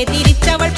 எதிரிச்சவள்